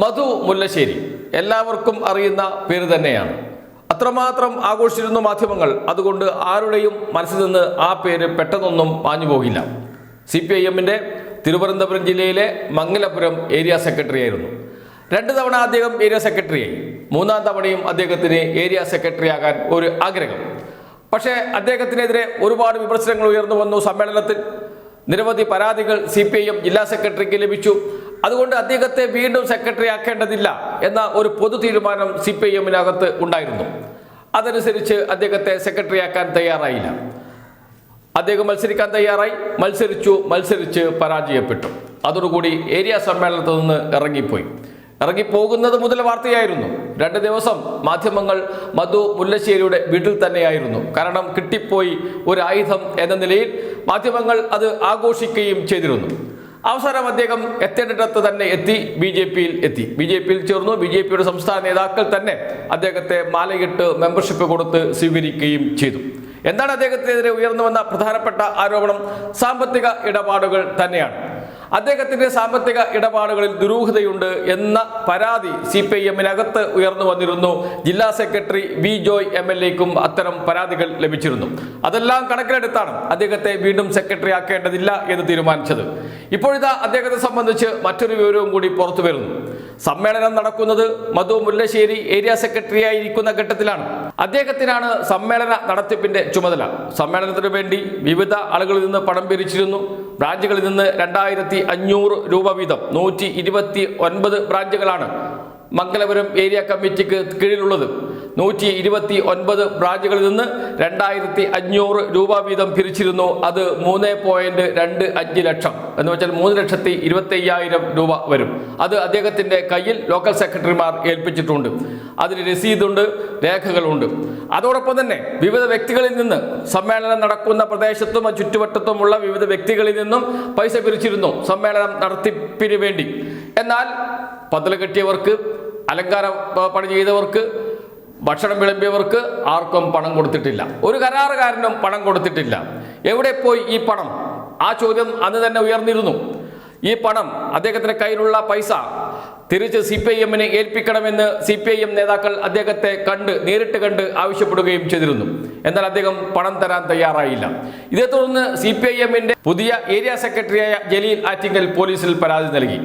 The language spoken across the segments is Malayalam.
മധു മുല്ലശ്ശേരി എല്ലാവർക്കും അറിയുന്ന പേര് തന്നെയാണ്. അത്രമാത്രം ആഘോഷിച്ചിരുന്ന മാധ്യമങ്ങൾ. അതുകൊണ്ട് ആരുടെയും മനസ്സിൽ നിന്ന് ആ പേര് പെട്ടെന്നൊന്നും മാഞ്ഞു പോകില്ല. സി പി ഐ എമ്മിന്റെ തിരുവനന്തപുരം ജില്ലയിലെ മംഗലപുരം ഏരിയ സെക്രട്ടറി ആയിരുന്നു. രണ്ട് തവണ അദ്ദേഹം ഏരിയ സെക്രട്ടറിയായി മൂന്നാം തവണയും അദ്ദേഹത്തിന് ഏരിയ സെക്രട്ടറി ആകാൻ ഒരു ആഗ്രഹം. പക്ഷേ അദ്ദേഹത്തിനെതിരെ ഒരുപാട് വിമർശനങ്ങൾ ഉയർന്നു വന്നു സമ്മേളനത്തിൽ. നിരവധി പരാതികൾ സി പി ഐ എം ജില്ലാ സെക്രട്ടറിക്ക് ലഭിച്ചു. അതുകൊണ്ട് അദ്ദേഹത്തെ വീണ്ടും സെക്രട്ടറി ആക്കേണ്ടതില്ല എന്ന ഒരു പൊതു തീരുമാനം സി പി ഐ എമ്മിനകത്ത് ഉണ്ടായിരുന്നു. അതനുസരിച്ച് അദ്ദേഹത്തെ സെക്രട്ടറി ആക്കാൻ തയ്യാറായില്ല. അദ്ദേഹം മത്സരിക്കാൻ തയ്യാറായി. മത്സരിച്ചു മത്സരിച്ച് പരാജയപ്പെട്ടു. അതോടുകൂടി ഏരിയ സമ്മേളനത്തിൽ നിന്ന് ഇറങ്ങിപ്പോയി. ഇറങ്ങിപ്പോകുന്നത് മുതൽ വാർത്തയായിരുന്നു. രണ്ട് ദിവസം മാധ്യമങ്ങൾ മധു മുല്ലശ്ശേരിയുടെ വീട്ടിൽ തന്നെയായിരുന്നു. കാരണം കിട്ടിപ്പോയി ഒരു ആയുധം എന്ന നിലയിൽ മാധ്യമങ്ങൾ അത് ആഘോഷിക്കുകയും ചെയ്തിരുന്നു. അവസാനം അദ്ദേഹം എത്തേണ്ടിടത്ത് തന്നെ എത്തി ബി ജെ പിയിൽ എത്തി. ബി ജെ പിയിൽ ചേർന്നു. ബി ജെ പിയുടെ സംസ്ഥാന നേതാക്കൾ തന്നെ അദ്ദേഹത്തെ മാലയിട്ട് മെമ്പർഷിപ്പ് കൊടുത്ത് സ്വീകരിക്കുകയും ചെയ്തു. എന്താണ് അദ്ദേഹത്തിനെതിരെ ഉയർന്നു വന്ന പ്രധാനപ്പെട്ട ആരോപണം? സാമ്പത്തിക ഇടപാടുകൾ തന്നെയാണ്. അദ്ദേഹത്തിന്റെ സാമ്പത്തിക ഇടപാടുകളിൽ ദുരൂഹതയുണ്ട് എന്ന പരാതി സി പി ഐ എമ്മിനകത്ത് ഉയർന്നു വന്നിരുന്നു. ജില്ലാ secretary V Joy M L എക്കും അത്തരം പരാതികൾ ലഭിച്ചിരുന്നു. അതെല്ലാം കണക്കിലെടുത്താണ് അദ്ദേഹത്തെ വീണ്ടും സെക്രട്ടറി ആക്കേണ്ടതില്ല എന്ന് തീരുമാനിച്ചത്. ഇപ്പോഴിതാ അദ്ദേഹത്തെ സംബന്ധിച്ച് മറ്റൊരു വിവരവും കൂടി പുറത്തു വരുന്നു. സമ്മേളനം നടക്കുന്നത് മധു മുല്ലശ്ശേരി ഏരിയ സെക്രട്ടറി ആയിരിക്കുന്ന ഘട്ടത്തിലാണ്. അദ്ദേഹത്തിനാണ് സമ്മേളന നടത്തിപ്പിന്റെ ചുമതല. സമ്മേളനത്തിനു വേണ്ടി വിവിധ ആളുകളിൽ നിന്ന് പണം പിരിച്ചിരുന്നു. ബ്രാഞ്ചുകളിൽ നിന്ന് രണ്ടായിരത്തി അഞ്ഞൂറ് രൂപ വീതം നൂറ്റി ഇരുപത്തി ഒൻപത് ബ്രാഞ്ചുകളാണ് മംഗലപുരം ഏരിയ കമ്മിറ്റിക്ക് കീഴിലുള്ളത്. നൂറ്റി ഇരുപത്തി ഒൻപത് ബ്രാഞ്ചുകളിൽ നിന്ന് രണ്ടായിരത്തി അഞ്ഞൂറ് രൂപ വീതം പിരിച്ചിരുന്നു. അത് മൂന്ന് പോയിന്റ് രണ്ട് അഞ്ച് ലക്ഷം. എന്ന് വെച്ചാൽ മൂന്ന് ലക്ഷത്തി ഇരുപത്തി അയ്യായിരം രൂപ വരും. അത് അദ്ദേഹത്തിന്റെ കയ്യിൽ ലോക്കൽ സെക്രട്ടറിമാർ ഏൽപ്പിച്ചിട്ടുണ്ട്. അതിന് രസീതുണ്ട് രേഖകളുണ്ട്. അതോടൊപ്പം തന്നെ വിവിധ വ്യക്തികളിൽ നിന്ന് സമ്മേളനം നടക്കുന്ന പ്രദേശത്തും ചുറ്റുവട്ടത്തുമുള്ള വിവിധ വ്യക്തികളിൽ നിന്നും പൈസ പിരിച്ചിരുന്നു സമ്മേളനം നടത്തിപ്പിന് വേണ്ടി. എന്നാൽ പന്തൽ കെട്ടിയവർക്ക് അലങ്കാര പണി ചെയ്തവർക്ക് ഭക്ഷണം വിളമ്പിയവർക്ക് ആർക്കും പണം കൊടുത്തിട്ടില്ല. ഒരു കരാറുകാരനും പണം കൊടുത്തിട്ടില്ല. എവിടെ പോയി ഈ പണം? ആ ചോദ്യം അന്ന് തന്നെ ഉയർന്നിരുന്നു. ഈ പണം അദ്ദേഹത്തിന്റെ കയ്യിലുള്ള പൈസ തിരിച്ച് സി പി ഐ എമ്മിനെ ഏൽപ്പിക്കണമെന്ന് സി പി ഐ എം നേതാക്കൾ അദ്ദേഹത്തെ കണ്ട് നേരിട്ട് കണ്ട് ആവശ്യപ്പെടുകയും ചെയ്തിരുന്നു. എന്നാൽ അദ്ദേഹം പണം തരാൻ തയ്യാറായില്ല. ഇതേ തുടർന്ന് സി പി ഐ എമ്മിന്റെ പുതിയ ഏരിയ സെക്രട്ടറിയായ ജലീൽ ആറ്റിങ്ങൽ പോലീസിൽ പരാതി നൽകി.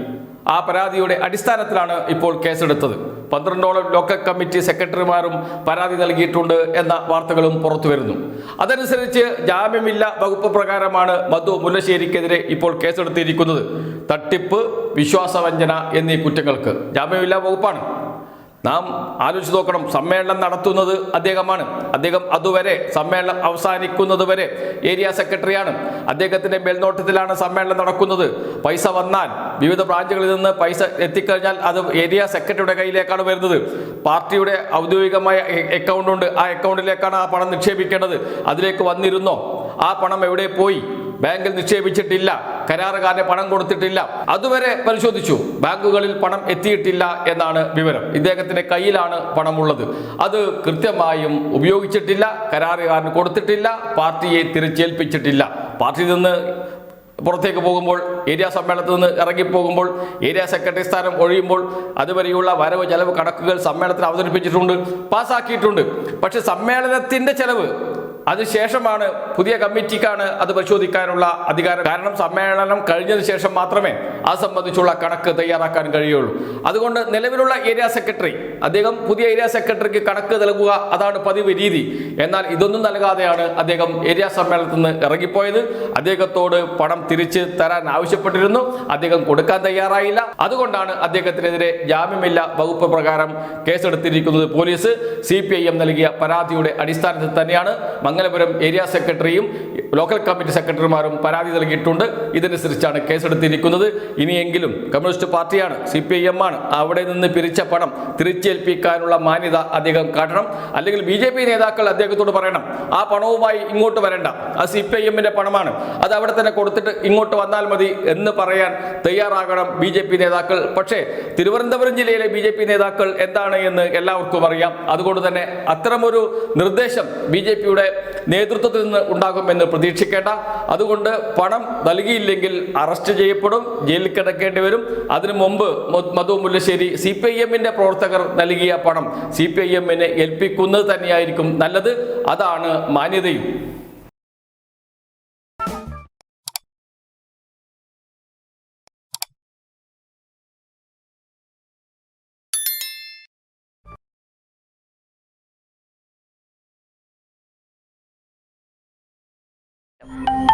ആ പരാതിയുടെ അടിസ്ഥാനത്തിലാണ് ഇപ്പോൾ കേസെടുത്തത്. പന്ത്രണ്ടോളം ലോക്കൽ കമ്മിറ്റി സെക്രട്ടറിമാരും പരാതി നൽകിയിട്ടുണ്ട് എന്ന വാർത്തകളും പുറത്തു വരുന്നു. അതനുസരിച്ച് ജാമ്യമില്ല വകുപ്പ് പ്രകാരമാണ് മധു മുല്ലശ്ശേരിക്കെതിരെ ഇപ്പോൾ കേസെടുത്തിരിക്കുന്നത്. തട്ടിപ്പ് വിശ്വാസവഞ്ചന എന്നീ കുറ്റങ്ങൾക്ക്. ജാമ്യമില്ലാ വകുപ്പാണ്. നാം ആലോചിച്ച് നോക്കണം. സമ്മേളനം നടത്തുന്നത് അദ്ദേഹമാണ്. അദ്ദേഹം അതുവരെ സമ്മേളനം അവസാനിക്കുന്നത് വരെ ഏരിയ സെക്രട്ടറിയാണ് അദ്ദേഹത്തിന്റെ മേൽനോട്ടത്തിലാണ് സമ്മേളനം നടക്കുന്നത്. പൈസ വന്നാൽ വിവിധ ബ്രാഞ്ചുകളിൽ നിന്ന് പൈസ എത്തിക്കഴിഞ്ഞാൽ അത് ഏരിയ സെക്രട്ടറിയുടെ കയ്യിലേക്കാണ് വരുന്നത്. പാർട്ടിയുടെ ഔദ്യോഗികമായ അക്കൗണ്ട് ഉണ്ട്. ആ അക്കൗണ്ടിലേക്കാണ് ആ പണം നിക്ഷേപിക്കേണ്ടത്. അതിലേക്ക് വന്നിരുന്നോ? ആ പണം എവിടെ പോയി? ബാങ്കിൽ നിക്ഷേപിച്ചിട്ടില്ല കരാറുകാരന് പണം കൊടുത്തിട്ടില്ല. അതുവരെ പരിശോധിച്ചു. ബാങ്കുകളിൽ പണം എത്തിയിട്ടില്ല എന്നാണ് വിവരം. ഇദ്ദേഹത്തിന്റെ കയ്യിലാണ് പണമുള്ളത്. അത് കൃത്യമായും ഉപയോഗിച്ചിട്ടില്ല കരാറുകാരന് കൊടുത്തിട്ടില്ല പാർട്ടിയെ തിരിച്ചേൽപ്പിച്ചിട്ടില്ല. പാർട്ടിയിൽ നിന്ന് പുറത്തേക്ക് പോകുമ്പോൾ ഏരിയ സമ്മേളനത്തിൽ നിന്ന് ഇറങ്ങിപ്പോകുമ്പോൾ ഏരിയ സെക്രട്ടറി സ്ഥാനം ഒഴിയുമ്പോൾ അതുവരെയുള്ള വരവ് ചെലവ് കണക്കുകൾ സമ്മേളനത്തിൽ അവതരിപ്പിച്ചിട്ടുണ്ട് പാസ്സാക്കിയിട്ടുണ്ട് പക്ഷെ സമ്മേളനത്തിന്റെ ചെലവ് അതിനുശേഷമാണ് പുതിയ കമ്മിറ്റിക്കാണ് അത് പരിശോധിക്കാനുള്ള അധികാരം. കാരണം സമ്മേളനം കഴിഞ്ഞതിന് ശേഷം മാത്രമേ അത് സംബന്ധിച്ചുള്ള കണക്ക് തയ്യാറാക്കാൻ കഴിയുള്ളൂ. അതുകൊണ്ട് നിലവിലുള്ള ഏരിയ സെക്രട്ടറി അദ്ദേഹം പുതിയ ഏരിയ സെക്രട്ടറിക്ക് കണക്ക് നൽകുക അതാണ് പതിവ് രീതി. എന്നാൽ ഇതൊന്നും നൽകാതെയാണ് അദ്ദേഹം ഏരിയ സമ്മേളനത്തിൽ നിന്ന് ഇറങ്ങിപ്പോയത്. അദ്ദേഹത്തോട് പണം തിരിച്ച് തരാൻ ആവശ്യപ്പെട്ടിരുന്നു. അദ്ദേഹം കൊടുക്കാൻ തയ്യാറായില്ല. അതുകൊണ്ടാണ് അദ്ദേഹത്തിനെതിരെ ജാമ്യമില്ല വകുപ്പ് പ്രകാരം കേസെടുത്തിരിക്കുന്നത് പോലീസ്. സി നൽകിയ പരാതിയുടെ അടിസ്ഥാനത്തിൽ തന്നെയാണ് മംഗലപുരം ഏരിയ സെക്രട്ടറിയും ലോക്കൽ കമ്മിറ്റി സെക്രട്ടറിമാരും പരാതി നൽകിയിട്ടുണ്ട്. ഇതനുസരിച്ചാണ് കേസെടുത്തിരിക്കുന്നത്. ഇനിയെങ്കിലും കമ്മ്യൂണിസ്റ്റ് പാർട്ടിയാണ് സി പി ഐ എം ആണ് അവിടെ നിന്ന് പിരിച്ച പണം തിരിച്ചേൽപ്പിക്കാനുള്ള മാന്യത അദ്ദേഹം കാട്ടണം. അല്ലെങ്കിൽ ബി ജെ പി നേതാക്കൾ അദ്ദേഹത്തോട് പറയണം ആ പണവുമായി ഇങ്ങോട്ട് വരണ്ട. ആ സി പി ഐ എമ്മിന്റെ പണമാണ്. അത് അവിടെ തന്നെ കൊടുത്തിട്ട് ഇങ്ങോട്ട് വന്നാൽ മതി എന്ന് പറയാൻ തയ്യാറാകണം ബി ജെ പി നേതാക്കൾ. പക്ഷേ തിരുവനന്തപുരം ജില്ലയിലെ ബി ജെ പി നേതാക്കൾ എന്താണ് എന്ന് എല്ലാവർക്കും അറിയാം. അതുകൊണ്ട് തന്നെ അത്തരമൊരു നിർദ്ദേശം ബി ജെ പിയുടെ നേതൃത്വത്തിൽ നിന്ന് ഉണ്ടാകുമെന്ന് പ്രതീക്ഷിക്കേണ്ട. അതുകൊണ്ട് പണം നൽകിയില്ലെങ്കിൽ അറസ്റ്റ് ചെയ്യപ്പെടും ജയിലിൽ കിടക്കേണ്ടി വരും. അതിനു മുമ്പ് Madhu Mullassery C P I എമ്മിന്റെ പ്രവർത്തകർ നൽകിയ പണം സി പി ഐ എമ്മിനെ ഏൽപ്പിക്കുന്നത് തന്നെയായിരിക്കും നല്ലത്. അതാണ് മാന്യതയും. 了。